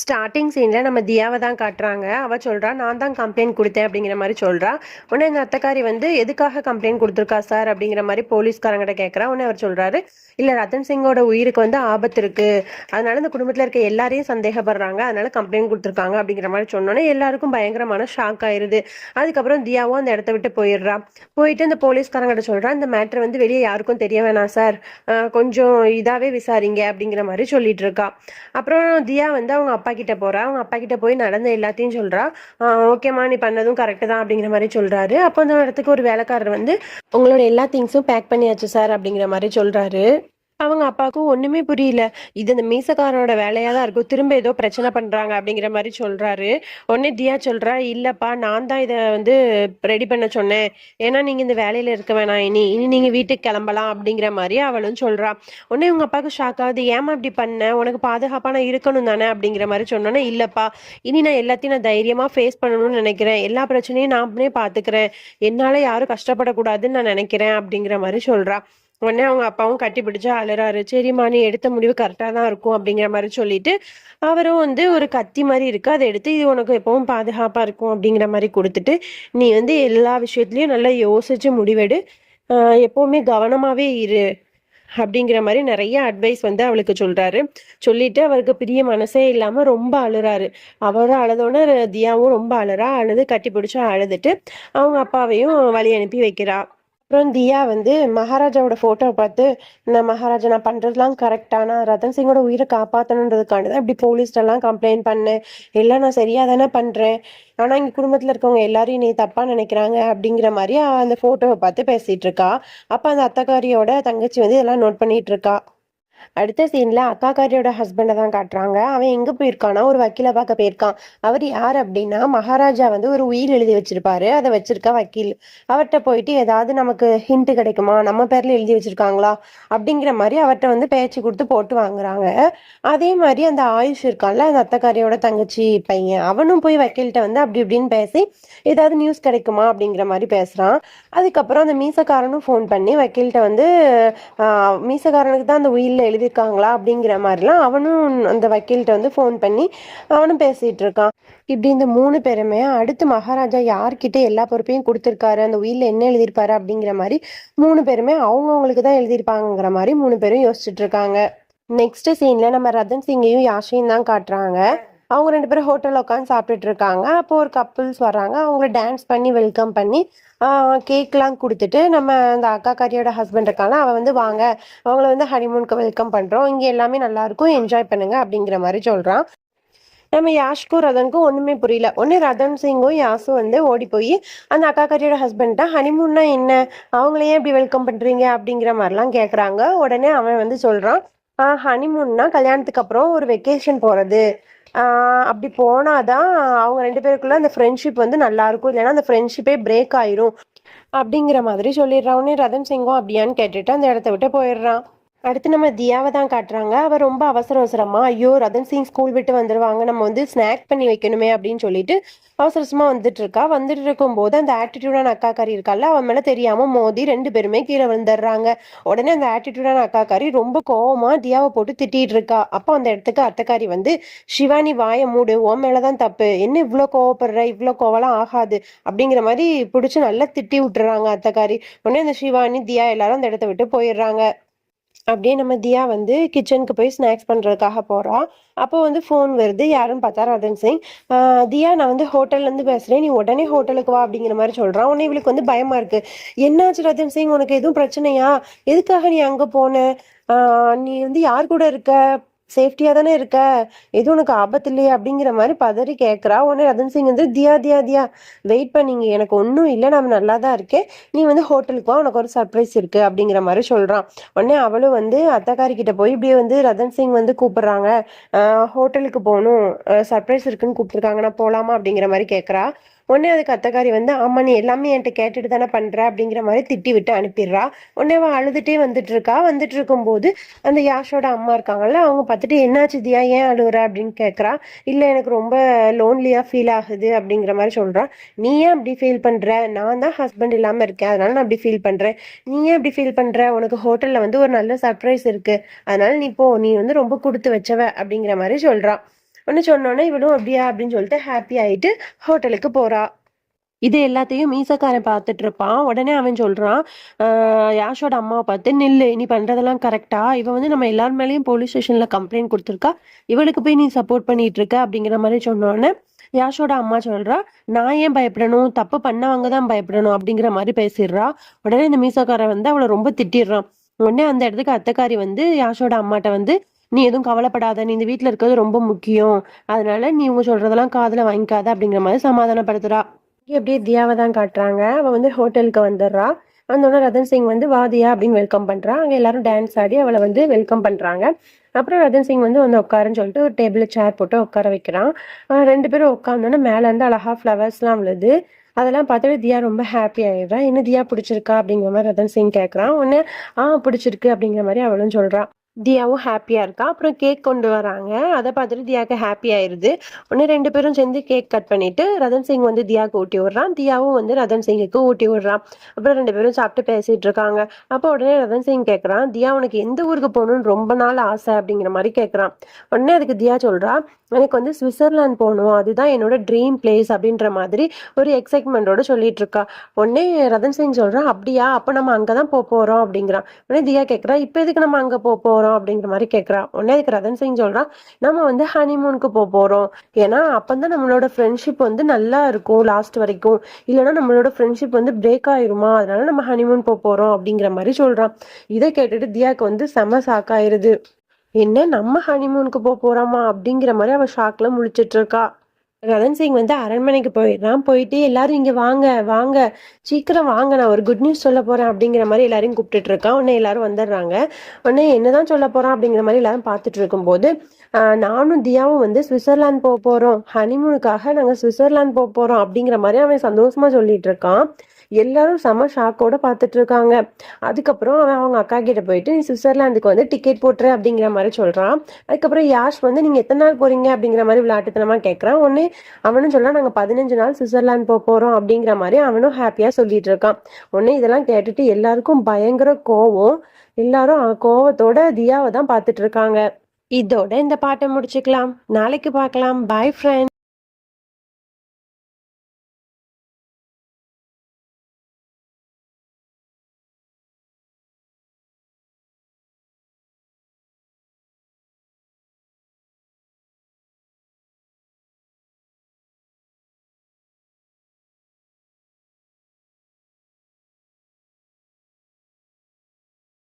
Starting சீனில் நம்ம தியாவை தான் காட்டுறாங்க. அவள் சொல்கிறா நான் தான் கம்ப்ளைண்ட் கொடுத்தேன் அப்படிங்கிற மாதிரி சொல்கிறா உடனே இந்த அத்தைக்காரி வந்து எதுக்காக கம்ப்ளைண்ட் கொடுத்துருக்கா சார் அப்படிங்கிற மாதிரி போலீஸ்காரங்கிட்ட கேட்குறா உடனே அவர் சொல்கிறாரு இல்லை ரத்தன் சிங்கோட உயிருக்கு வந்து ஆபத்து இருக்குது அதனால இந்த குடும்பத்தில் இருக்க எல்லாரையும் சந்தேகப்படுறாங்க. அதனால கம்ப்ளைண்ட் கொடுத்துருக்காங்க அப்படிங்கிற மாதிரி சொன்னோன்னே எல்லாருக்கும் பயங்கரமான ஷாக் ஆயிருது. அதுக்கப்புறம் தியாவும் அந்த இடத்த விட்டு போயிடுறா. போயிட்டு இந்த போலீஸ்காரங்கிட்ட சொல்கிறா இந்த மேட்ரு வந்து வெளியே யாருக்கும் தெரிய வேணாம் சார் கொஞ்சம் இதாகவே விசாரிங்க அப்படிங்கிற மாதிரி சொல்லிட்டு இருக்கா. அப்புறம் தியா வந்து அவங்க அப்பா கிட்ட போறா. அவங்க அப்பா கிட்ட போய் நடந்த எல்லாத்தையும் சொல்றா. ஓகேம்மா நீ பண்ணதும் கரெக்டு தான் அப்படிங்கிற மாதிரி சொல்றாரு. அப்போ அந்த இடத்துக்கு ஒரு வேலைக்காரர் வந்து உங்களோட எல்லா திங்ஸும் பேக் பண்ணியாச்சு சார் அப்படிங்கிற மாதிரி சொல்றாரு. அவங்க அப்பாவுக்கும் ஒண்ணுமே புரியல. இது இந்த மீசக்காரனோட வேலையா தான் இருக்கும். திரும்ப ஏதோ பிரச்சனை பண்றாங்க அப்படிங்கிற மாதிரி சொல்றாரு. உடனே தியா சொல்றா இல்லப்பா நான் தான் இதை வந்து ரெடி பண்ண சொன்னேன். ஏன்னா நீங்க இந்த வேலையில இருக்க வேணாம் இனி. இனி நீங்க வீட்டுக்கு கிளம்பலாம் அப்படிங்கிற மாதிரி அவளும் சொல்றா. உடனே உங்க அப்பாவுக்கு ஷாக் ஆகுது. ஏமா இப்படி பண்ண? உனக்கு பாதுகாப்பான இருக்கணும் தானே? அப்படிங்கிற மாதிரி சொன்னோன்னே இல்லப்பா. இனி நான் எல்லாத்தையும் நான் தைரியமா ஃபேஸ் பண்ணணும்னு நினைக்கிறேன். எல்லா பிரச்சனையும் நானே பாத்துக்கிறேன் என்னால யாரும் கஷ்டப்படக்கூடாதுன்னு நான் நினைக்கிறேன் அப்படிங்கிற மாதிரி சொல்றா. உடனே அவங்க அப்பாவும் கட்டி பிடிச்சி அலறாரு. சரிம்மா நீ எடுத்த முடிவு கரெக்டாக தான் இருக்கும் அப்படிங்கிற மாதிரி சொல்லிட்டு அவரும் வந்து ஒரு கத்தி மாதிரி இருக்கு. அதை எடுத்து இது உனக்கு எப்பவும் பாதுகாப்பாக இருக்கும் அப்படிங்கிற மாதிரி கொடுத்துட்டு நீ வந்து எல்லா விஷயத்துலையும் நல்லா யோசிச்சு முடிவெடு. எப்பவுமே கவனமாகவே இரு அப்படிங்கிற மாதிரி நிறைய அட்வைஸ் வந்து அவளுக்கு சொல்றாரு. சொல்லிட்டு அவருக்கு பிரிய மனசே இல்லாம ரொம்ப அழுறாரு. அவரும் அழுதோன்னு தியாவும் ரொம்ப அழுறா அழுது கட்டி பிடிச்சா அழுதுட்டு அவங்க அப்பாவையும் வழி அனுப்பி வைக்கிறா. அப்புறம் தியா வந்து மகாராஜாவோட ஃபோட்டோவை பார்த்து நான் மகாராஜா நான் பண்ணுறதுலாம் கரெக்டானா ரத்தன் சிங்கோட உயிரை காப்பாற்றணுன்றதுக்காண்டி தான் இப்படி போலீஸ்டெல்லாம் கம்ப்ளைண்ட் பண்ணேன் எல்லாம் நான் சரியாக தானே பண்ணுறேன் ஆனால் இங்கே குடும்பத்தில் இருக்கவங்க எல்லாரையும் நீ தப்பாக நினைக்கிறாங்க அப்படிங்கிற மாதிரி அந்த ஃபோட்டோவை பார்த்து பேசிகிட்டு இருக்கா. அப்போ அந்த அத்தக்காரியோட தங்கச்சி வந்து இதெல்லாம் நோட் பண்ணிட்டு இருக்கா. அடுத்த சீன்ல அக்காக்காரியோட ஹஸ்பண்டை தான் காட்டுறாங்க. அவன் எங்க போயிருக்கானா ஒரு வக்கீலை பார்க்க போயிருக்கான். அவர் யார் அப்படின்னா மகாராஜா வந்து ஒரு உயில் எழுதி வச்சிருப்பாரு. அதை வச்சிருக்க வக்கீல். அவர்கிட்ட போயிட்டு ஏதாவது நமக்கு ஹிண்ட் கிடைக்குமா? நம்ம பேர்ல எழுதி வச்சிருக்காங்களா? அப்படிங்கிற மாதிரி அவர்கிட்ட வந்து பேச்சு கொடுத்து போட்டு வாங்குறாங்க. அதே மாதிரி அந்த ஆயுஷ் இருக்கான்ல அந்த அத்தக்காரியோட தங்கச்சி பையன். அவனும் போய் வக்கீல்கிட்ட வந்து அப்படி இப்படின்னு பேசி ஏதாவது நியூஸ் கிடைக்குமா? அப்படிங்கிற மாதிரி பேசுறான். அதுக்கப்புறம் அந்த மீசக்காரனும் ஃபோன் பண்ணி வக்கீல்கிட்ட வந்து மீசக்காரனுக்கு தான் அந்த உயிரில் எழுதியிருக்காங்களா அப்படிங்கிற மாதிரிலாம் அவனும் அந்த வக்கீல்கிட்ட வந்து ஃபோன் பண்ணி அவனும் பேசிட்டு இருக்கான் இப்படி இந்த மூணு பேருமே அடுத்து மகாராஜா யார்கிட்ட எல்லா பொறுப்பையும் கொடுத்துருக்காரு? அந்த உயிரில் என்ன எழுதியிருப்பாரு அப்படிங்கிற மாதிரி மூணு பேருமே அவங்கவுங்களுக்கு தான் எழுதியிருப்பாங்கங்கிற மாதிரி மூணு பேரும் யோசிச்சுட்டு இருக்காங்க நெக்ஸ்ட் சீன்ல நம்ம ரதன் சிங்கையும் யாஷையும் தான் காட்டுறாங்க. அவங்க ரெண்டு பேரும் ஹோட்டலில் உட்காந்து சாப்பிட்டுட்டு இருக்காங்க. அப்போ ஒரு கப்புள்ஸ் வர்றாங்க. அவங்கள டான்ஸ் பண்ணி வெல்கம் பண்ணி கேக்லாம் கொடுத்துட்டு நம்ம அந்த அக்கா காரியோட ஹஸ்பண்ட் இருக்காங்க அவன் வந்து வாங்க அவங்கள வந்து ஹனிமூனுக்கு வெல்கம் பண்ணுறோம் இங்கே எல்லாமே நல்லாயிருக்கும் என்ஜாய் பண்ணுங்க. அப்படிங்கிற மாதிரி சொல்கிறான் நம்ம யாஷ்க்கும் ரதனுக்கும் ஒன்றுமே புரியல. ஒன்று ரதன் சிங்கும் யாஸும் வந்து ஓடி போய் அந்த அக்கா கரியோட ஹஸ்பண்ட்டை ஹனிமூன்னா என்ன? அவங்களையே இப்படி வெல்கம் பண்ணுறீங்க அப்படிங்கிற மாதிரிலாம் கேட்குறாங்க உடனே அவன் வந்து சொல்கிறான் ஹனிமூன்னா கல்யாணத்துக்கு அப்புறம் ஒரு வெக்கேஷன் போகிறது அப்படி போனாதான் அவங்க ரெண்டு பேருக்குள்ள அந்த ஃப்ரெண்ட்ஷிப் வந்து நல்லா இருக்கும். இல்லைன்னா அந்த ஃப்ரெண்ட்ஷிப்பே பிரேக் ஆயிரும். அப்படிங்கிற மாதிரி சொல்லிடுறான் உடனே ரதன் சிங்கம் அப்படியான்னு கேட்டுட்டு அந்த இடத்த விட்டு போயிடுறான் அடுத்து நம்ம தியாவை தான் காட்டுறாங்க. அவள் ரொம்ப அவசர அவசரமா ஐயோ ரதன் சிங் ஸ்கூல் விட்டு வந்துருவாங்க. நம்ம வந்து ஸ்நாக் பண்ணி வைக்கணுமே அப்படின்னு சொல்லிட்டு அவசர அவசரமா வந்துட்டு இருக்கா. வந்துட்டு இருக்கும்போது அந்த ஆட்டிடியூடான அக்காக்காரி இருக்கால அவன் மேல தெரியாம மோதி ரெண்டு பேருமே கீழே விழுந்துடுறாங்க. உடனே அந்த ஆட்டிடியூடான அக்காக்காரி ரொம்ப கோவமா தியாவை போட்டு திட்டிட்டு இருக்கா. அப்போ அந்த இடத்துக்கு அத்தக்காரி வந்து சிவானி வாயை மூடு. உன் மேலதான் தப்பு. என்ன இவ்வளோ கோவப்படுற? இவ்வளோ கோவலாம் ஆகாது. அப்படிங்கிற மாதிரி பிடிச்சி நல்லா திட்டி விட்டுறாங்க அத்தக்காரி. உடனே அந்த சிவானி தியா எல்லாரும் அந்த இடத்த விட்டு போயிடுறாங்க. அப்படியே நம்ம தியா வந்து கிச்சனுக்கு போய் ஸ்நாக்ஸ் பண்ணுறதுக்காக போகிறா அப்போ வந்து ஃபோன் வருது. யாருன்னு பார்த்தா ரதன் சிங் தியா நான் வந்து ஹோட்டல்லேருந்து பேசுகிறேன் நீ உடனே ஹோட்டலுக்கு வா அப்படிங்கிற மாதிரி சொல்கிறான் உடனே இவளுக்கு வந்து பயமாக இருக்குது என்னாச்சு ரதன் சிங் உனக்கு எதுவும் பிரச்சனையா? எதுக்காக நீ அங்கே போன? நீ வந்து யார் கூட இருக்க? சேஃப்டியாக தானே இருக்க? எதுவும் உனக்கு ஆபத்து இல்லையா அப்படிங்கிற மாதிரி பதறி கேட்குறா உடனே ரதன் சிங் வந்து தியா தியா தியா வெயிட் பண்ணீங்க. எனக்கு ஒன்றும் இல்லை நான் நல்லா தான் இருக்கேன். நீ வந்து ஹோட்டலுக்கு வா உனக்கு ஒரு சர்ப்ரைஸ் இருக்குது அப்படிங்கிற மாதிரி சொல்கிறான் உடனே அவளும் வந்து அத்தக்காரி கிட்ட போய் இப்படியே வந்து ரதன் சிங் வந்து கூப்பிடுறாங்க. ஹோட்டலுக்கு போகணும். சர்ப்ரைஸ் இருக்குன்னு கூப்பிட்டுருக்காங்க. நான் போகலாமா அப்படிங்கிற மாதிரி கேட்குறா உடனே அதுக்கு அத்தைக்காரி வந்து ஆமா நீ எல்லாமே என்கிட்ட கேட்டுட்டு தானே பண்ற? அப்படிங்கிற மாதிரி திட்டி விட்டு அனுப்பிடுறா. உடனே அவன் அழுதுட்டே வந்துட்டு இருக்கா வந்துட்டு இருக்கும்போது அந்த யாஷோட அம்மா இருக்காங்கல்ல அவங்க பார்த்துட்டு என்னாச்சு தியா? ஏன் அழுகுற அப்படின்னு கேட்குறா இல்லை எனக்கு ரொம்ப லோன்லியாக ஃபீல் ஆகுது அப்படிங்கிற மாதிரி சொல்கிறா நீ ஏன் அப்படி ஃபீல் பண்ணுற நான் தான் ஹஸ்பண்ட் இல்லாமல் இருக்கேன். அதனால நான் அப்படி ஃபீல் பண்ணுறேன் நீ ஏன் அப்படி ஃபீல் பண்ணுற உனக்கு ஹோட்டலில் வந்து ஒரு நல்ல சர்ப்ரைஸ் இருக்குது அதனால நீ போ. நீ வந்து ரொம்ப கொடுத்து வச்சவ அப்படிங்கிற மாதிரி சொல்கிறா ஒன்று சொன்னோன்னே இவளும் அப்படியா அப்படின்னு சொல்லிட்டு ஹாப்பி ஆயிட்டு ஹோட்டலுக்கு போறா. இது எல்லாத்தையும் மீசக்காரன் பார்த்துட்டு இருப்பான். உடனே அவன் சொல்றான் யாஷோட அம்மாவை பார்த்து நில்லு நீ பண்றதெல்லாம் கரெக்டா இவ வந்து நம்ம எல்லார் மேலேயும் போலீஸ் ஸ்டேஷன்ல கம்ப்ளைண்ட் கொடுத்துருக்கா. இவளுக்கு போய் நீ சப்போர்ட் பண்ணிட்டு இருக்க அப்படிங்கிற மாதிரி சொன்னோடனே யாஷோட அம்மா சொல்றா நான் ஏன் பயப்படணும்? தப்பு பண்ணவங்க தான் பயப்படணும் அப்படிங்கிற மாதிரி பேசிடுறா. உடனே இந்த மீசக்காரன் வந்து அவளை ரொம்ப திட்டிடுறான். உடனே அந்த இடத்துக்கு அத்தக்காரி வந்து யாஷோட அம்மாட்ட வந்து நீ எதுவும் கவலைப்படாத நீ இந்த வீட்டில் இருக்கிறது ரொம்ப முக்கியம். அதனால நீ இவங்க சொல்றதெல்லாம் காதில் வாங்கிக்காத அப்படிங்கிற மாதிரி சமாதானப்படுத்துறா. இங்க அப்படியே தியாவை தான் காட்டுறாங்க. அவ வந்து ஹோட்டலுக்கு வந்துடுறா. வந்தோடனே ரதன் சிங் வந்து வாதியா அப்படின்னு வெல்கம் பண்ணுறான் அங்கே எல்லாரும் டான்ஸ் ஆடி அவளை வந்து வெல்கம் பண்ணுறாங்க அப்புறம் ரதன் சிங் வந்து வந்து உட்காருன்னு சொல்லிட்டு ஒரு டேபிளில் சேர் போட்டு உட்கார வைக்கிறான். ரெண்டு பேரும் உட்காந்தோன்னே மேலேருந்து அழகாக அழகா ஃப்ளவர்ஸ்லாம் விழுது. அதெல்லாம் பார்த்துட்டு தியா ரொம்ப ஹாப்பி ஆயிடுறா. என்ன தியா பிடிச்சிருக்கா? அப்படிங்கிற மாதிரி ரதன் சிங் கேட்குறான் உடனே ஆ பிடிச்சிருக்கு அப்படிங்கிற மாதிரி அவளும் சொல்கிறான் தியாவும் ஹாப்பியாக இருக்கா? அப்புறம் கேக் கொண்டு வராங்க. அதை பார்த்துட்டு தியாவுக்கு ஹாப்பி ஆயிடுது உடனே ரெண்டு பேரும் சேர்ந்து கேக் கட் பண்ணிட்டு ரதன் சிங் வந்து தியாவுக்கு ஊட்டி விடுறான். தியாவும் வந்து ரதன் சிங்குக்கு ஊட்டி விடுறான். அப்புறம் ரெண்டு பேரும் சாப்பிட்டு பேசிட்டு இருக்காங்க. அப்போ உடனே ரதன் சிங் கேட்குறான் தியா உனக்கு எந்த ஊருக்கு போகணும்னு ரொம்ப நாள் ஆசை அப்படிங்கிற மாதிரி கேட்குறான் உடனே அதுக்கு தியா சொல்கிறான் எனக்கு வந்து சுவிட்சர்லாந்து போகணும். அதுதான் என்னோட ட்ரீம் பிளேஸ் அப்படின்ற மாதிரி ஒரு எக்ஸைட்மெண்ட்டோட சொல்லிட்டு இருக்கா உடனே ரதன் சிங் சொல்றான் அப்படியா? அப்போ நம்ம அங்கே தான் போக போகிறோம் அப்படிங்கிறான். உடனே தியா கேட்குறா இப்போ எதுக்கு நம்ம அங்கே போக போகிறோம் அப்படிங்கிற மாதிரி கேட்குறா உடனே அதுக்கு ரதன் சிங் சொல்றான் நம்ம வந்து ஹனிமூனுக்கு போக போகிறோம் ஏன்னா அப்போ தான் நம்மளோட ஃப்ரெண்ட்ஷிப் வந்து நல்லா இருக்கும் லாஸ்ட் வரைக்கும். இல்லைன்னா நம்மளோட ஃப்ரெண்ட்ஷிப் வந்து பிரேக் ஆயிருமா? அதனால நம்ம ஹனிமூன் போக போகிறோம் அப்படிங்கிற மாதிரி சொல்றான். இதை கேட்டுட்டு தியாக்கு வந்து செம சாக்காயிருது என்ன நம்ம ஹனிமூனுக்கு போக போகிறோமா அப்படிங்கிற மாதிரி அவள் ஷாக்கில் முழிச்சிட்டு இருக்கா. ரதன் சிங் வந்து அரண்மனைக்கு போயிடுறான் போயிட்டு எல்லாரும் இங்கே வாங்க வாங்க. சீக்கிரம் வாங்க. நான் ஒரு குட் நியூஸ் சொல்ல போகிறேன் அப்படிங்கிற மாதிரி எல்லாரையும் கூப்பிட்டுட்டு இருக்கான் உடனே எல்லாரும் வந்துடுறாங்க. உடனே என்னதான் சொல்ல போகிறான் அப்படிங்கிற மாதிரி எல்லாரும் பார்த்துட்டு இருக்கும்போது நானும் தியாவும் வந்து சுவிட்சர்லாந்து போக போகிறோம் ஹனிமூனுக்காக நாங்கள் சுவிட்சர்லாந்து போக போகிறோம் அப்படிங்கிற மாதிரி அவன் சந்தோஷமாக சொல்லிட்டு இருக்கான். எல்லாரும் செம ஷாக்கோட பார்த்துட்டு இருக்காங்க அதுக்கப்புறம் அவன் அவங்க அக்கா கிட்ட போயிட்டு நீ சுவிட்சர்லாந்துக்கு வந்து டிக்கெட் போட்டுரு அப்படிங்கிற மாதிரி சொல்றான். அதுக்கப்புறம் யாஷ் வந்து நீங்க எத்தனை நாள் போறீங்க? அப்படிங்கிற மாதிரி விளையாட்டுத்தனமா கேட்கறான் உடனே அவனும் சொல்றான் நாங்க பதினஞ்சு நாள் சுவிட்சர்லாந்து போக போறோம் அப்படிங்கிற மாதிரி அவனும் ஹாப்பியா சொல்லிட்டு இருக்கான் உடனே இதெல்லாம் கேட்டுட்டு எல்லாருக்கும் பயங்கர கோவம். எல்லாரும் கோவத்தோட தியாவை தான் பார்த்துட்டு இருக்காங்க இதோட இந்த பாட்டை முடிச்சுக்கலாம். நாளைக்கு பார்க்கலாம். பாய் ஃப்ரெண்ட்